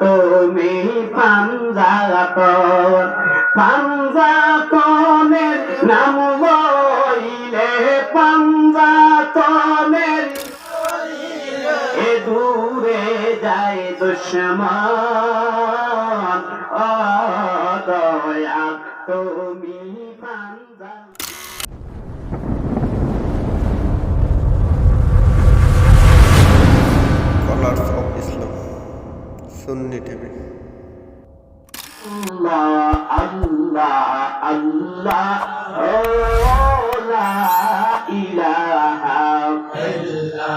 তুমি পাঞ্জাতন পাঞ্জাতনের নাম লইলে পাঞ্জাতনের এ দূরে যায় দুশ্মন। ও দয়া তুমি Sunni TV Allah, Allah, Allah, oh, la ilaha illallah.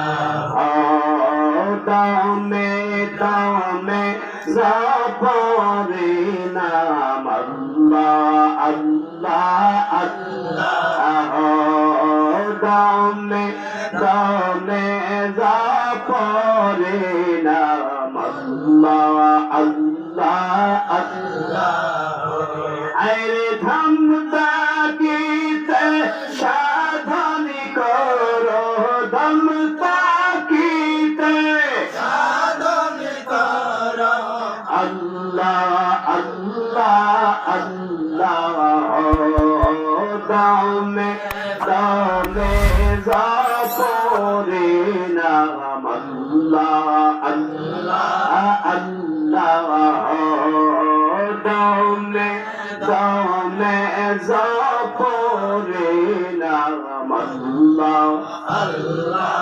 নাম আল্লাহ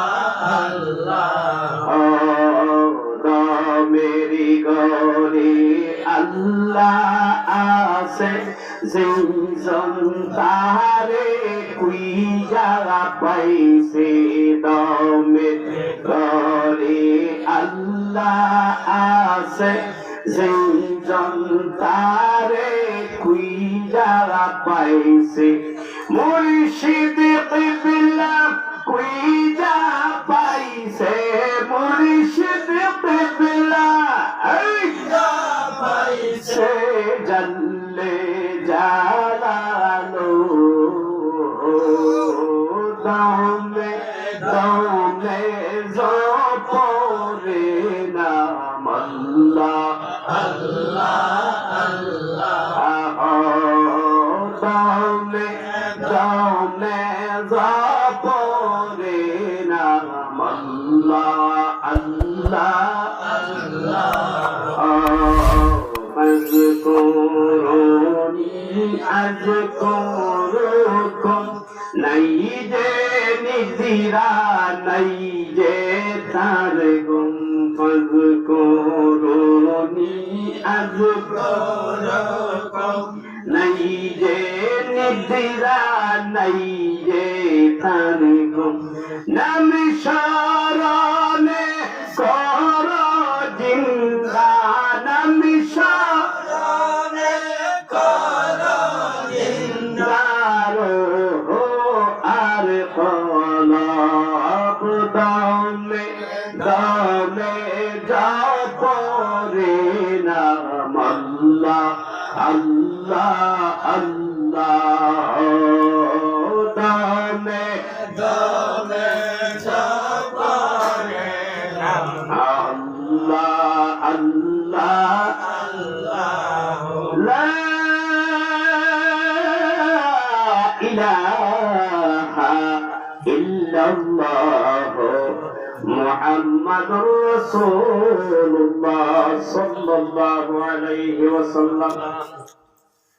মেরি গরি আল্লাহ আছে জিনজন তারে কুই জাগা পাইছে দমে গরি আল্লাহ আছে জিনজন তারে কুই জাগা পাইছে মুর্শিদ যা পাইছে মুর্শিদ যা পাইছে জল্লে জালালো। দমে দমে জপরে কাজ করুক নাই যে নিজিরা রাসূলুল্লাহ সাল্লাল্লাহু আলাইহি ওয়াসাল্লাম।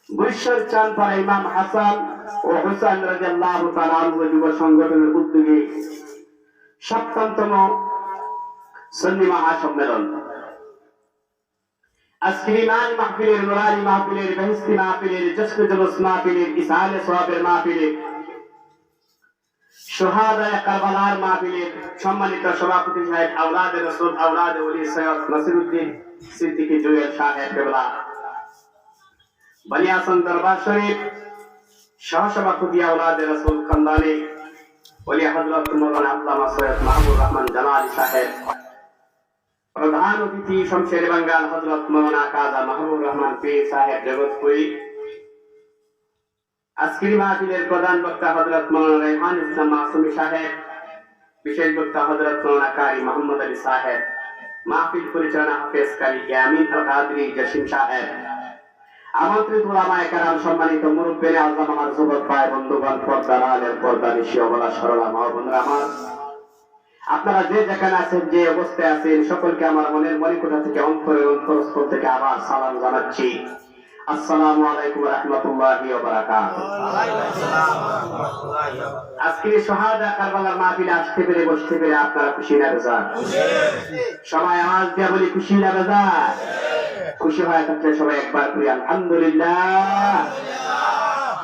বিশ্বের চান পাড়া ইমাম হাসান ও হুসাইন রাদিয়াল্লাহু তাআলা যুব মাহফিলের, নুরানি মাহফিলের বেহেস্তি মাহফিলের সোহাদায় কারবালার মাহফিলের সম্মানিত সভাপতি সাহেব আওলাদ রসুল, আওলাদ ওলি সৈয়দ নসিরুদ্দিন সিদ্দিকী জুয়েল সাহেব কেবলা। বলিয়াসন দরবার শরীফ, সহসভাপতি আওলাদ রসুল খানদানি, ওলি হজরত মৌলানা আল্লামা সৈয়দ মাহবুব রহমান জামালি সাহেব। প্রধান অতিথি শমশের বাঙ্গাল হজরত মৌলানা কাজা মাহবুব রহমান পীর সাহেব জগৎপুরী আজকের মাহফিলের প্রধান বক্তা হজরত মৌলানা রেহান ইসলাম মাসুমি সাহেব, বিশেষ বক্তা হজরত মৌলানা কারি মোহাম্মদ আলী সাহেব, মাহফিল পরিচালনা হাফেজ কারি আল কাদরি জসিম সাহেব। আমন্ত্রিত ওলামায়ে কেরাম, সম্মানিত মুরব্বীরা আজম আমার যুবক ভাই, বন্ধুগণ পর্দার আলের পর্দা নিশি, অবলা সরলা, মা আমার। আপনারা যে যেখানে আছেন, যে অবস্থায় আছেন, সকলকে আমার মনের মনিকোঠা থেকে, অন্তরের অন্তরস্থল থেকে আবার সালাম জানাচ্ছি। আসসালামু আলাইকুম রহমতুল্লাহি ওয়া বারাকাতুহু। শাহাদা কারবালার মাহফিলে আসতে পেরে, বসতে পেরে আপনারা খুশি না বেজার? সবাই আওয়াজ দিয়ে বলি, খুশি না বেজার? খুশি হয়ে থাকলে সবাই একবার করি, আলহামদুলিল্লাহ।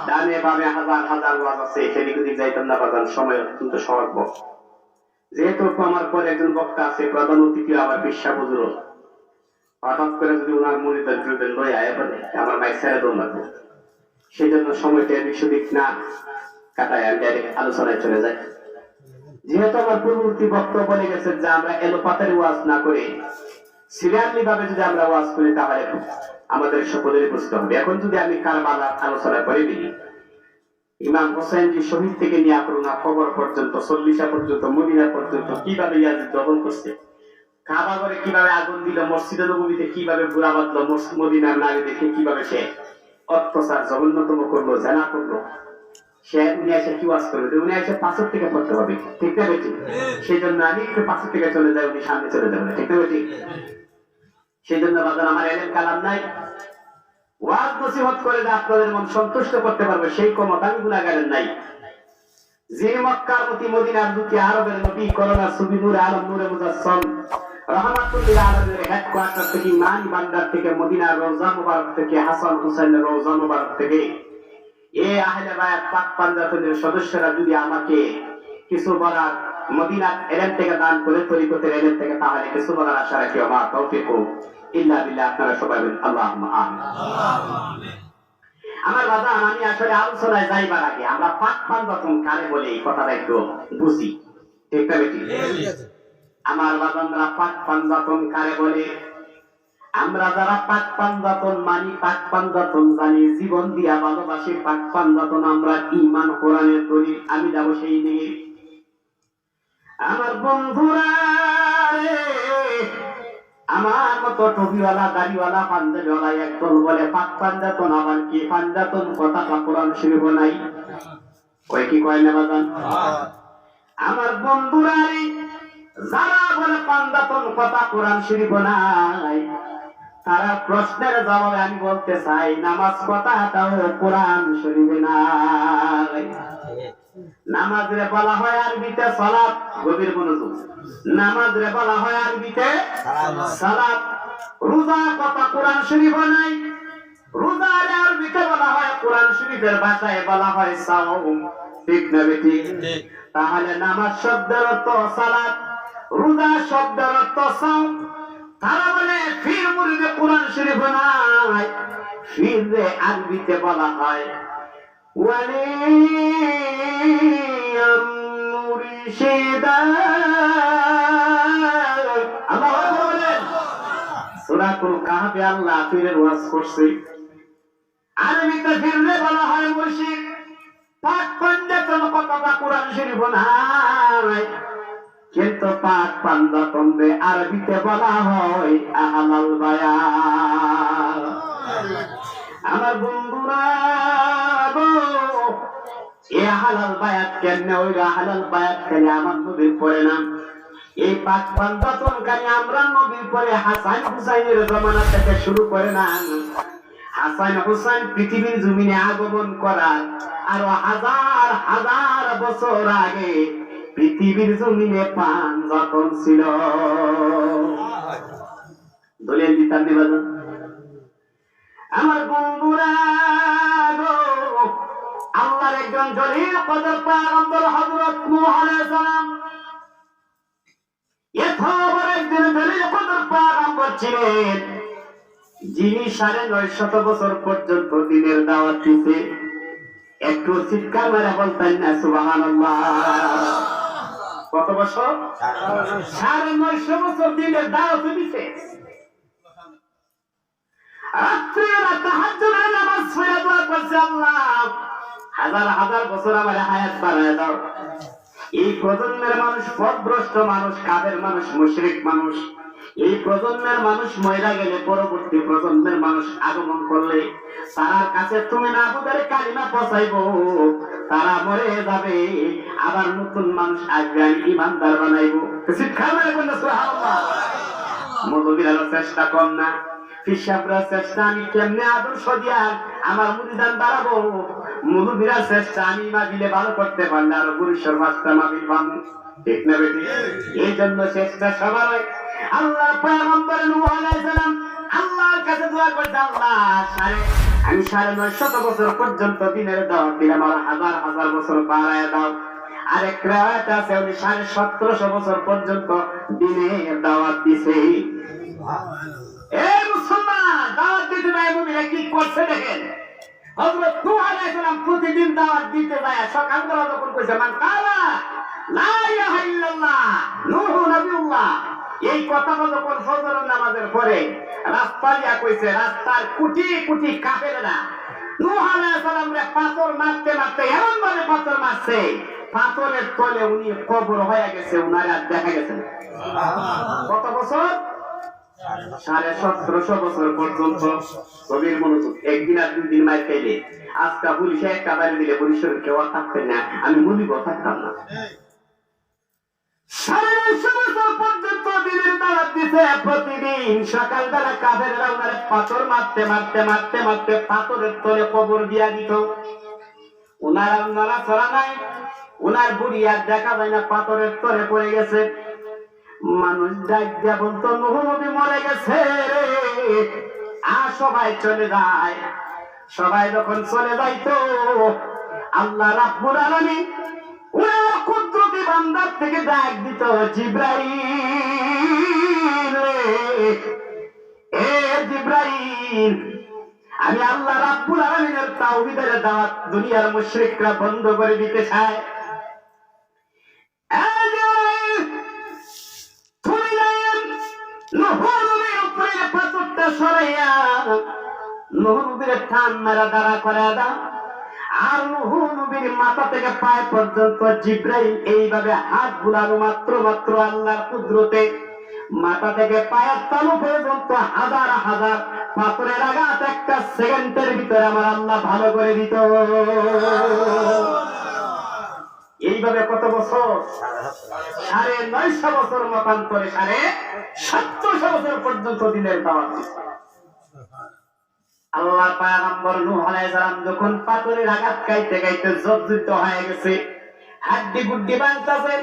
ডানে বামে হাজার হাজার ওয়াজ আছে যাইতাম না বাজান সময় অত্যন্ত স্বল্প যেহেতু আমার পরে একজন বক্তা আছে, প্রধান অতিথি আমার বিশ্বাস হঠাৎ করে যদি ওনার মনে তন্ত্রদের লই আয় বলে আমার মাইক ছেড়ে দৌড় লাগবে সেই জন্য সময়টা এদিক সেদিক না কাটায় আমি ডাইরেক্ট আলোচনায় চলে যাই যেহেতু আমার পূর্ববর্তী বক্তব্য বলে গেছে যে আমরা এলোপাতারি ওয়াজ না করে সিরিয়ালি ভাবে যদি আমরা ওয়াজ করি, তাহলে আমাদের সকলেরই বুঝতে হবে। এখন যদি আমি কারবালার আলোচনা করে দিই ইমাম হোসেন যে শহীদ থেকে নিয়ে আপনার খবর পর্যন্ত, চল্লিশা পর্যন্ত, মদিনা পর্যন্ত কীভাবে ইয়াজিদ দখল করছে? কাবা করে কীভাবে আগুন দিল, মসজিদে কীভাবে বাঁধলো মদিনার নারী দেখে কীভাবে সে অত্যাচার জঘন্যতম করল, জানা করল। সে উনি এসে কি ওয়াজ করবে উনি এসে পাঁচের থেকে পড়তে ঠিক না বেটি সেই জন্য আমি একটু পাঁচের থেকে চলে যাই, উনি সামনে চলে যাবেন ঠিক না বেটি সেই জন্য বাজার, আমার এলেন কালাম নাই। ওয়াজ নসিহত করে যে আপনাদের মন সন্তুষ্ট করতে পারবে, সেই ক্ষমতা আমি গুণাগারের নাই। যে মক্কার মতি মদিনার দুটি আরবের নবী, করোনা সুবি আলম, নূরে মুজাসসম আমার তৌফিক আমি আসলে আলোচনায় যাইবার আগে আমরা পাক পাঞ্জাতন কারে বলে কথাটা একটু বুঝি। ঠিক বেটি? আমার বাবানরা পাক পাঞ্জাতন কারে বলে। আমরা যারা পাক পাঞ্জাতন মানি পাক পাঞ্জাতন জানি জীবন দিয়া ভালোবাসি পাক পাঞ্জাতন আমরা ইমান কোরআনের দলিল আমি যাব সেই দিকে। আমার বন্ধুরা রে, আমার মতো টুপিওয়ালা দাড়িওয়ালা পাঞ্জাবিওয়ালা একদল বলে পাক পাঞ্জাতন আবার কি? পাঞ্জাতন কথা কোরআন শরীফ নাই। ওই কি কয় না বাজান? আমার বন্ধুরা রে, যারা বলে পাঞ্জাতন কথা কোরআন শরীফ নাই। তারা প্রশ্নের জবাবে আমি বলতে চাই নামাজ কথাটাও কোরআন শরীফে নাই। নামাজরে বলা হয় আরবিতে সালাত গভীর মনোযোগ। বলা হয় আরবিতে সালাত। রোজা কথা কোরআন শরীফ নাই। রোজা আরবিতে বলা হয় কোরআন শরীফের ভাষায় বলা হয় সাওম। ঠিক না বেটি? তাহলে নামাজ শব্দের অর্থ সালাত। রুদা শব্দের তারা বলে, ফির মুরিদে কোরআন শরীফ নাই। ফির রে আরবিতে বলা হয়, ওয়ালিয়াম মুরশিদা। আল্লাহ বলা হয় মুরশিদ। পাক পণ্ডিত কোন কোরআন শরীফ কিন্তু পাক পাঞ্জাতন আরবিতে বলা হয় আহলাল বায়ান। আমার বন্ধুরা এ হালাল বায়াত কেন ওই হালাল বায়াত কেন আমার নবীর পরে নাম এই পাক পান্তাতন কানে আমরা নবীর পরে হাসান হুসাইনের জমানা থেকে শুরু করে না। হাসান হুসাইন পৃথিবীর জমিনে আগমন করার আরও হাজার হাজার বছর আগে পৃথিবীর জমিনে পান যতন ছিল। দলিল দিতাম নিবাদন আমার বন্ধুরা আল্লাহর একজন জলিল কদর আলাইহিস সালাম একজন জলিল কদর পয়গম্বর ছিলেন। যিনি সাড়ে নয় শত বছর পর্যন্ত দিনের দাওয়াত একটু চিৎকার মেরে বলতেন না, সুবহানাল্লাহ। কত বছর? সাড়ে নয়শো বছর দিনের দাওয়াত দিতে রাত্রিবেলা তাহাজ্জুদের নামাজ পড়ে দোয়া করছে আল্লাহ। হাজার হাজার বছর আমার হায়াত বাড়ায় দাও এই প্রজন্মের মানুষ পথভ্রষ্ট মানুষ, কাদের মানুষ, মুশরিক মানুষ এই প্রজন্মের মানুষ ময়রা গেলে পরবর্তী প্রজন্মের মানুষ আগমন করলে তার কাছে তুমি না বুঝারে কালিমা পচাইব তারা মরে যাবে, আবার নতুন মানুষ আসবে, আমি ইমানদার বানাইব। শিক্ষা চেষ্টা কম না। চেষ্টা, আমি কেমনে আদর্শ দিয়া আমার মুদিদান বাড়াবো? মধুবিরার চেষ্টা, আমি মাগিলে ভালো করতে পারলে আরও পুরুষের মাস্টার মাবিল পান ঠিক না বেটি? এই জন্য চেষ্টা সবার হয়। আল্লাহ পয়গম্বর নূহ আলাইহিস সালাম আল্লাহর কাছে দোয়া করতে আল্লাহ সাড়ে আমি সাড়ে নয় শত বছর পর্যন্ত দিনের দাওয়াত দিলাম, আর হাজার হাজার বছর বাড়ায় দাও। আরেক রাত আছে, উনি সাড়ে সতেরোশো বছর পর্যন্ত দিনে দাওয়াত দিছে। এই মুসলমান, দাওয়াত দিতে যায় মুমিরা কি করছে দেখেন? প্রতিদিন দাওয়াত দিতে যায়, সকালবেলা যখন কইছে, মান কালা, লা ইলাহা ইল্লাল্লাহ, নূহ নবিয়ুল্লাহ এই কথাটা যখন ফজরের নামাজের পরে রাস্তা দিয়া কইছে, রাস্তার কোটি কোটি কাফেররা। নূহ আলাইহিস পাথর মারতে মারতে এমন ভাবে পাথর মারছে, পাথরের তলে উনি কবর হয়ে গেছে, উনার আর দেখা গেছে। কত বছর? সাড়ে সতেরোশো বছর পর্যন্ত ছবির মনোযোগ। একদিন আর দুই দিন মাই খাইলে। আজকা পুলিশে একটা বাড়ি দিলে পুলিশের কেউ থাকতেন না, আমি মুনিব থাকতাম না। দিছে প্রতিদিন। সকালবেলা কাফের ওনারে পাথর মারতে মারতে মারতে মারতে পাথরের তলে কবর দিয়া দিত। উনার চড়া নাই। উনার বুড়ি আর দেখা যায় না, পাথরের পড়ে গেছে। মানুষ ডাক দিয়া বলতো নুহ মরে গেছে আর সবাই চলে যায়। সবাই যখন চলে যাইতো, আল্লাহ রাব্বুল আলামিন ওনার কুদরতি বান্দার থেকে ডাক দিত, জিব্রাইল। আমি আল্লাহ রাব্বুল আলামিনের তাওহীদের দাওয়াত দুনিয়ার মুশরিকরা বন্ধ করে দিতে চায়। দাঁড়া করে দাও। আর মাথা থেকে পায়ে পর্যন্ত জিব্রাইল এইভাবে হাত বুলানো মাত্র মাত্র আল্লাহর কুদরতে মাথা থেকে পায়ের তালু পর্যন্ত হাজার হাজার পাথরের আঘাত একটা সেকেন্ডের ভিতরে আমার আল্লাহ ভালো করে দিত এইভাবে কত বছর সাড়ে নয়শো বছর মতান্তরে সাড়ে সত্তরশো বছর পর্যন্ত দিনের দাওয়াত। আল্লাহ পায়গম্বর নূহ আলাইহিস সালাম যখন পাথরের আঘাত খাইতে খাইতে জর্জরিত হয়ে গেছে, হাড্ডি গুড্ডি অবস্থায়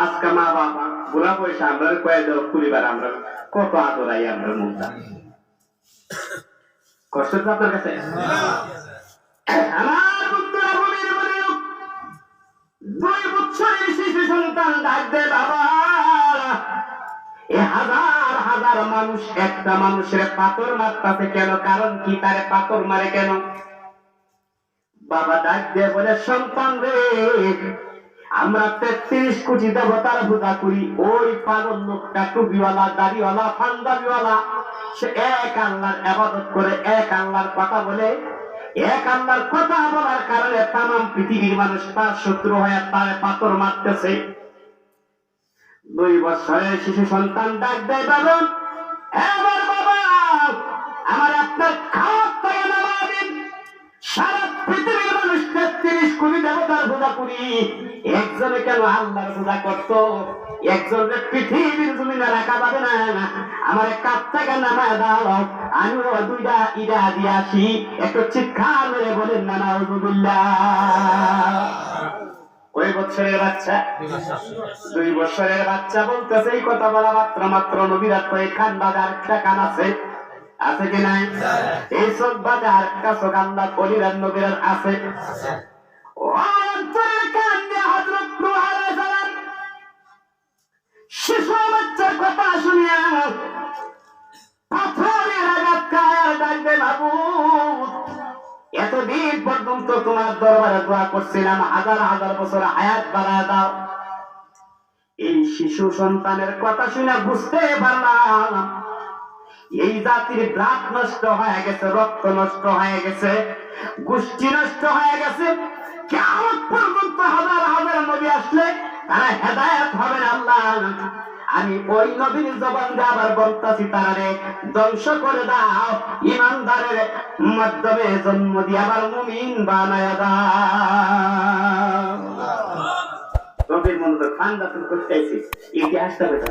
আজকে মা বাবা বুড়া পয়সা আমরা কয়ে দেব কুড়িবার আমরা। কত আদরাই আমরা মুখটা। কষ্ট তো আপনার কাছে? হাজার হাজার মানুষ, একটা মানুষের পাথর কেন? কারণ তারে পাথর মারে কেন? বাবা ডাক দিয়ে বলে, সন্তান রে আমরা তেত্রিশ কোটি দেবতার পূজা করি। ওই পাগল লোকটা টুপিওয়ালা, দাড়িওয়ালা, পাঞ্জাবিওয়ালা, সে এক আল্লাহর আবাদত করে, এক আল্লাহর কথা বলে। এক আল্লাহর কথা বলার কারণে তাম পৃথিবীর মানুষ তার শত্রু হয়ে তার পাথর মারতেছে। দুই বছরে শিশু সন্তান ডাক দেয় বাবা, আমার আপনার খাওয়ার থেকে সারা পৃথিবীর কোটি দেবতার পূজা করি। একজনে কেন আল্লাহর পূজা পৃথিবীর জমিনে রাখা না। আমার দাও, আমিও দুইটা ইডা দিয়ে আসি। একটু চিৎকার মেরে বলেন ওই বছরের বাচ্চা, দুই বছরের বাচ্চা বলতেছে, এই কথা বলা মাত্র মাত্র নবীরা তো এই খান বাজার একটা কান আছে। আছে কি নাই? এই সব বাজার একটা চোখ আল্লাহ বলিরান নবীরার আছে। শিশু বাচ্চার কথা শুনিয়া পাথরের আঘাত ডাকবে বাবু এতদিন পর্যন্ত তোমার দরবারে দোয়া করছিলাম হাজার হাজার বছর হায়াত বাড়ায় দাও। এই শিশু সন্তানের কথা শুনে বুঝতে পারলাম এই জাতির ব্লাড নষ্ট হয়ে গেছে রক্ত নষ্ট হয়ে গেছে গোষ্ঠী নষ্ট হয়ে গেছে। কেমন পর্যন্ত হাজার হাজার নবী আসলে তারা হেদায়ত হবে আল্লাহ। আমি ওই নবীর জবান আবার বলতাছি তারারে ধ্বংস করে দাও ইমানদারের মাধ্যমে জন্ম দিয়ে আবার মুমিন বানায় দাও। নবীর মনে তো ঠান্ডা তুমি করতে ইতিহাসটা বেটা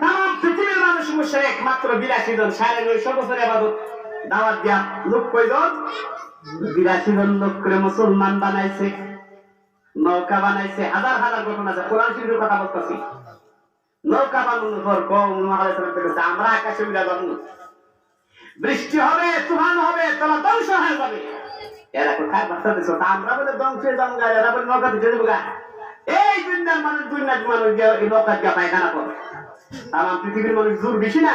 তাম পৃথিবীর মানুষ মুশে একমাত্র বিরাশি জন। সাড়ে নয়শো বছর আবাদত। দাওয়াত দিয়া লোক কয়জন? বিরাশি জন লোক মুসলমান বানাইছে, নৌকা বানাইছে। হাজার হাজার ঘটনা আছে। কোরআন শরীফের কথা বলতেছি। নৌকা বানানোর পর কম আমরা আকাশে বৃষ্টি হবে, তুফান হবে, তোরা ধ্বংস হয়ে যাবে। এরা কোথায় আমরা বলে ধ্বংস হয়ে এরা বলে। এই দুনিয়ার মানুষ দুনিয়ার মানুষ নৌকা গিয়ে পায়খানা করে আমার পৃথিবীর মানুষ দূর বেশি না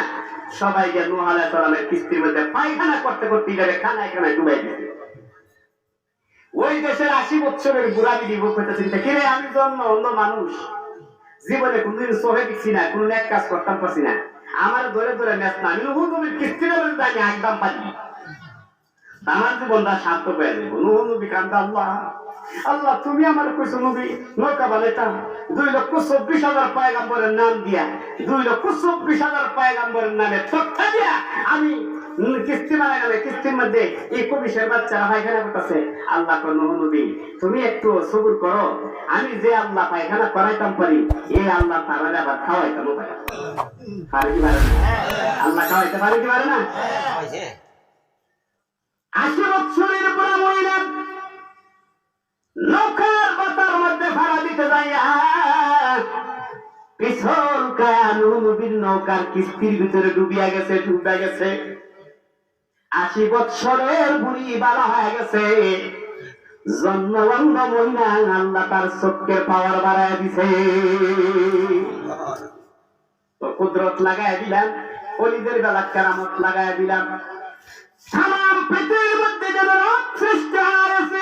সবাই গিয়ে নোহ আলাইহিস সালামের কিস্তির মধ্যে পায়খানা করতে করতে গেলে খানায় খানায় ডুবাই দিছে ওই দেশের আশি বছরের বুড়া বিধি ভোগ করতেছে কিরে? আমি জন্ম অন্য মানুষ। জীবনে কোনদিন সোহে দিচ্ছি না, কোন এক কাজ করতাম পারছি না। আমার ধরে ধরে নেস না, আমি মধ্যে আমি একদম আমার জীবনটা শান্ত যাব। নবী আল্লাহ। আল্লাহ তুমি আমার কইছো নবী নৌকা বানাইতাম। দুই লক্ষ চব্বিশ হাজার পয়গাম্বরের নাম দিয়া দুই লক্ষ চব্বিশ হাজার পয়গাম্বরের নামে তথ্য দিয়া আমি কিস্তি বানাই নামে কিস্তির মধ্যে এই কবিশের বাচ্চারা পায়খানা করতেছে। আল্লাহ কর নবী তুমি একটু সবুর করো। আমি যে আল্লাহ পায়খানা করাইতাম পারি এই আল্লাহ তারা আবার খাওয়াইতাম পারে পারে কি পারে না? আল্লাহ খাওয়াইতে পারে কি পারে না? আশি বছরের পর মহিলা নৌকার বাতার মধ্যে ভাড়া দিতে যাইয়া নবীর নৌকার কিস্তির ভিতরে ডুবিয়া গেছে গেছে। আশি বৎসরের বুড়ি বালা হয়ে গেছে। জন্মবন্ধ আল্লাহ তার চোখের পাওয়ার বাড়ায় দিছে। তো কুদরত লাগাই দিলাম, অলিদের বেলা কেরামত লাগাই দিলাম। মধ্যে যেন সৃষ্টি হয়েছে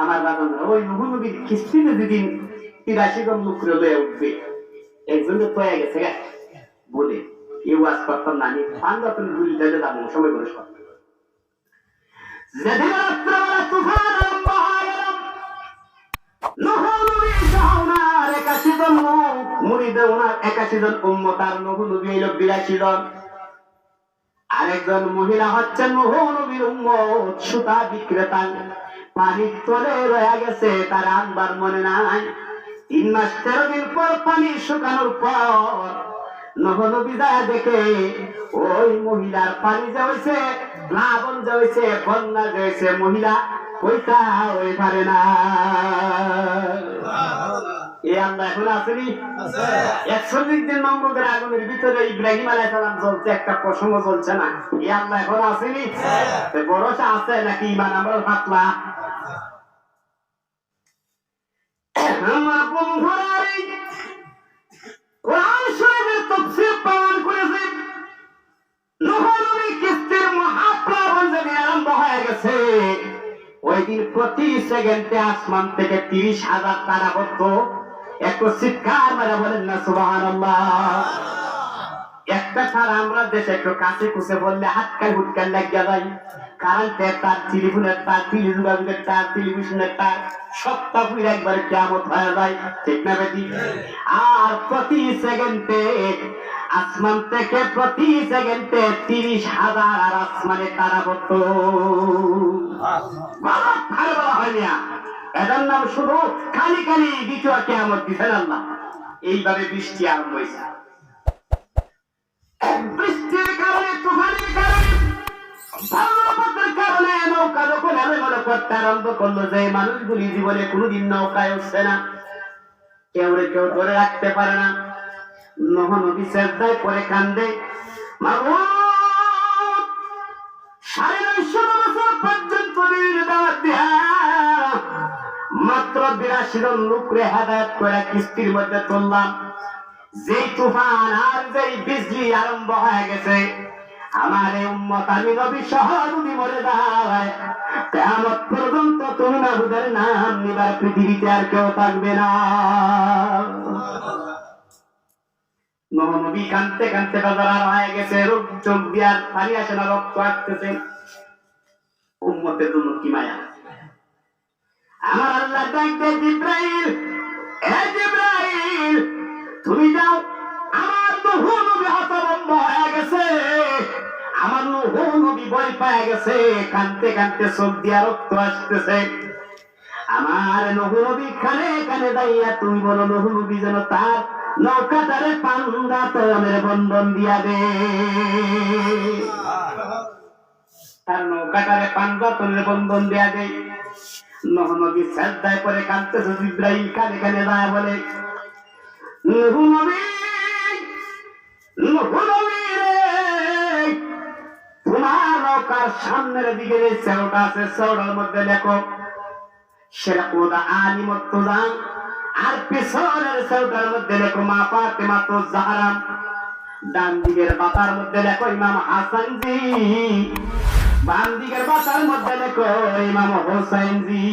আমার বাগান ওই নবীর কিস্তিতে যেদিন তিরাশি জন লোক করে লয়ে উঠবে। একজন তো পয়ে গেছে, গা, বলে এই ওয়াজ করতাম না, আমি পান্ডা তুমি দুই দিতে যাব সময় করে সব। যেদিন গেল আর আরেকজন মহিলা হচ্ছেন নবীর উম্মত, সুতা বিক্রেতা। পানির তলে রয়ে গেছে তার আনবার মনে নাই। তিন মাস তেরো দিন পর পানি শুকানোর পর নহনবী দেখে ওই মহিলার পানি যে হয়েছে প্লাবন যে বন্যা যে হয়েছে মহিলা ওই পারে না। আমরা এখন আসেনি একচল্লিশ দিন আগুনের ভিতরে ইব্রাহিম আলাই সালাম চলছে একটা প্রসঙ্গ চলছে না। এ আল্লাহ এখন আসেনি তো ভরসা আছে নাকি ইমান আমরা পাতলা? আমার বন্ধুরা কোরআন শরীফের তাফসীর গেছে। ওই প্রতি সেকেন্ডে আসমান থেকে তিরিশ হাজার তারা পড়তো একটু চিৎকার মেরে বলেন না সুবাহ একটা তারা আমরা দেশে একটু কাছে কুছে বললে হাতকাল হুটকাল লাগিয়া কারেন্টের তার টেলিফোনের তার তার টেলিভিশনের তার, সপ্তাহ একবার কেমন হয়ে যায়। ঠিক না আর প্রতি সেকেন্ডে আসমান থেকে প্রতি সেকেন্ডে তিরিশ হাজার আর আসমানে তারা পড়ত ভালো বলা হয়নি আর। এটার নাম শুধু খালি খালি দ্বিতীয় কেমন দিচ্ছেন আল্লাহ। এইভাবে বৃষ্টি আরম্ভ হয়েছে। নৌকায় উঠছে না। কেউ কেউ ধরে রাখতে পারে না। পরে কান্দে সাড়ে মাত্র বিরাশি জন লোকরে হেদায়ত করে কিস্তির মধ্যে তুললাম। যেই তুফান আর যেই বিজলি আরম্ভ হয়ে গেছে, আমার উম্মত আমি নবী সহ যদি মরে যায় কেমন পর্যন্ত তুমি মাহুদের নাম নিবার পৃথিবীতে আর কেউ থাকবে না। কানতে কানতে বাজার হয়ে গেছে, রোগ চোখ দিয়ে পানি আসে না, রক্ত আসতেছে। উম্মতের জন্য কি মায়া? আমার আল্লাহ জিব্রাইল জিব্রাইল! তুমি যাও। আমার নহু নবী হতভম্ব হয়ে গেছে। আমার নহু নবী ভয় পেয়ে গেছে। কানতে কানতে চোখ দিয়া রক্ত আসতেছে। আমার নহু নবী কানে যাইয়া তুমি বলো নহু নবী যেন তার নৌকাটারে পান্দা তনের বন্ধন দিয়া দে। তার নৌকাটারে পান্দা তনের বন্ধন দিয়া দে। নহু নবী শ্রদ্ধায় পরে কানতেছে জিব্রাইল কানে কানে যায় বলে। সামনের দিকে সেওটা সেওটার মধ্যে লেখো শেরকুদা আলিমত্তুজান আর পিছনের সেওটার মধ্যে লেখো মা ফাতেমা তো জাহরা ডান দিকের মধ্যে লেখো ইমাম হাসান জি বাম দিকের পাতার মধ্যে লেখো ইমাম হোসেন জি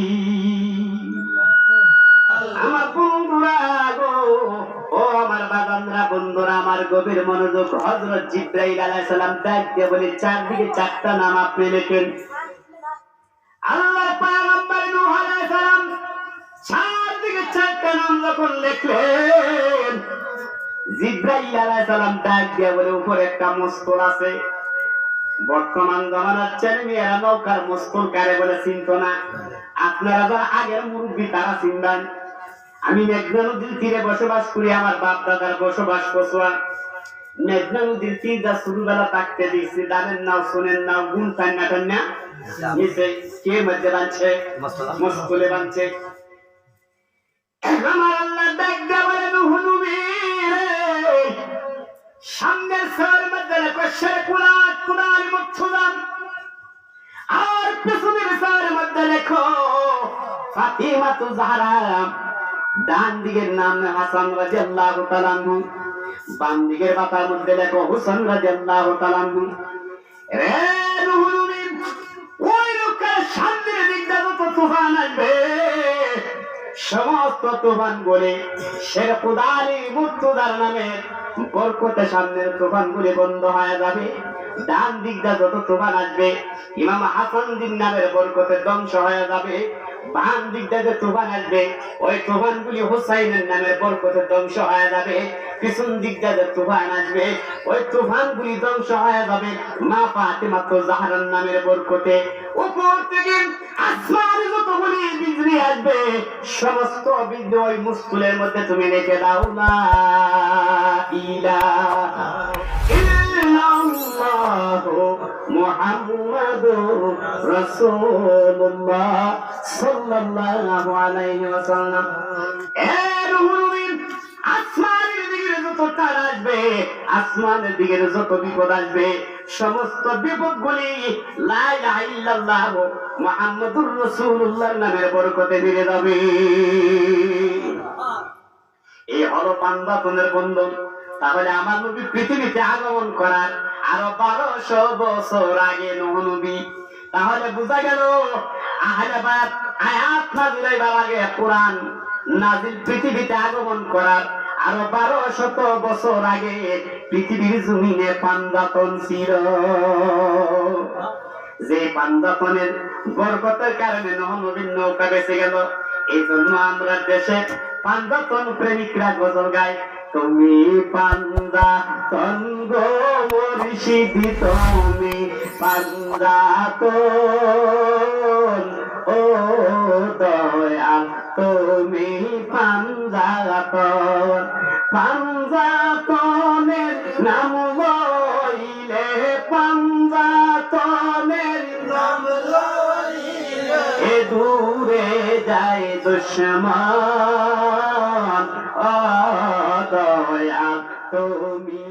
আমার বন্ধুরা গো ও আমার বাগানরা বন্ধুরা, আমার গভীর মনোযোগ হজরত জিব্রাইল আলাইহিস সালাম ডাক দিয়ে বলে, চারদিকে চারটা নাম আপনি লেখেন। আল্লাহ পয়গম্বর নূহ আলাইহিস সালাম চারদিকে চারটা নাম যখন লিখলেন, জিব্রাইল আলাইহিস সালাম ডাক দিয়ে বলে, উপরে একটা মুস্কুল আছে। বর্তমান জমানার ছেলে মেয়েরা নৌকার মুস্কুল কারে বলে, চিনত না। আপনারা যারা আগের মুরব্বী, তারা চিনবেন। আমি মেঘনা নদীর তীরে বসবাস করি আমার বাপ দাদার বসবাস কচুয়া মেঘনা নদীর তীর যা ছোটবেলা থাকতে দিয়েছি জানেন নাও শোনেন নাও গুণ চান না টান না? নিচে কে মধ্যে মুস্কুলে বানছে আমার আল্লাহ সামনের মধ্যে কুলাত কুলালি মুচ্ছুদান। আর পেছনের মধ্যে লেখো ফাতিমা তু ডান দিকের নাম হাসান রাদিয়াল্লাহু বাম দিকের পাতার মধ্যে লেখো হুসেন রাদিয়াল্লাহু রে ওই লোকের দিকটা তুফান আসবে, সমস্ত তুফান বলে শের কুদালি মুর্তুদার নামে বরকতে সামনের তুফান গুলি বন্ধ হয়ে যাবে। ডান দিকটা যত তুফান আসবে, ইমাম হাসান দিন নামের বরকতে ধ্বংস হয়ে যাবে। বাম দিকটা যে তুফান আসবে, ওই তুফান গুলি হুসাইনের নামের বরকতে ধ্বংস হয়ে যাবে। পিছন দিকটা যে তুফান আসবে, ওই তুফান গুলি ধ্বংস হয়ে যাবে। মা ফাতেমা তো জাহারান নামের বরকতে। উপর থেকে আসমানে যতগুলি বিজলি আসবে, সমস্ত বিজলি ওই মধ্যে তুমি রেখে দাও। ইলাহা ইল্লাল্লাহু রাসূলুল্লাহ সাল্লাল্লাহু আলাইহি ওয়াসাল্লাম এ রুহুল আমিন, আসমানের দিকে যত তার আসবে আসমানের দিকে যত বিপদ আসবে সমস্ত নামের বরকতে ফিরে যাবে। এই হলো বন্ধন তাহলে আমার নবী পৃথিবীতে আগমন করার আরও বারোশো বছর আগে নবী তাহলে বোঝা গেল আহলাবাদ আয়াত নাজিল হইবার কোরআন নাজিল পৃথিবীতে আগমন করার আরও বারো শত বছর আগে পৃথিবীর জমিনে পান্দাতন ছিল। যে পান্দাতনের বরকতের কারণে নহনবীন নৌকা বেঁচে গেল এই জন্য আমরা দেশে পান্দাতন প্রেমিকরা গজল গায়। তুমি পান্দা তঙ্গ মরিষিদি তুমি পান্দা তো ও দয়াল, তুমি পাঞ্জাতন পাঞ্জাতনের নাম লইলে পাঞ্জাতনের নাম লইলে এ দূরে যায় দুশ্মন। ও দয়াল তুমি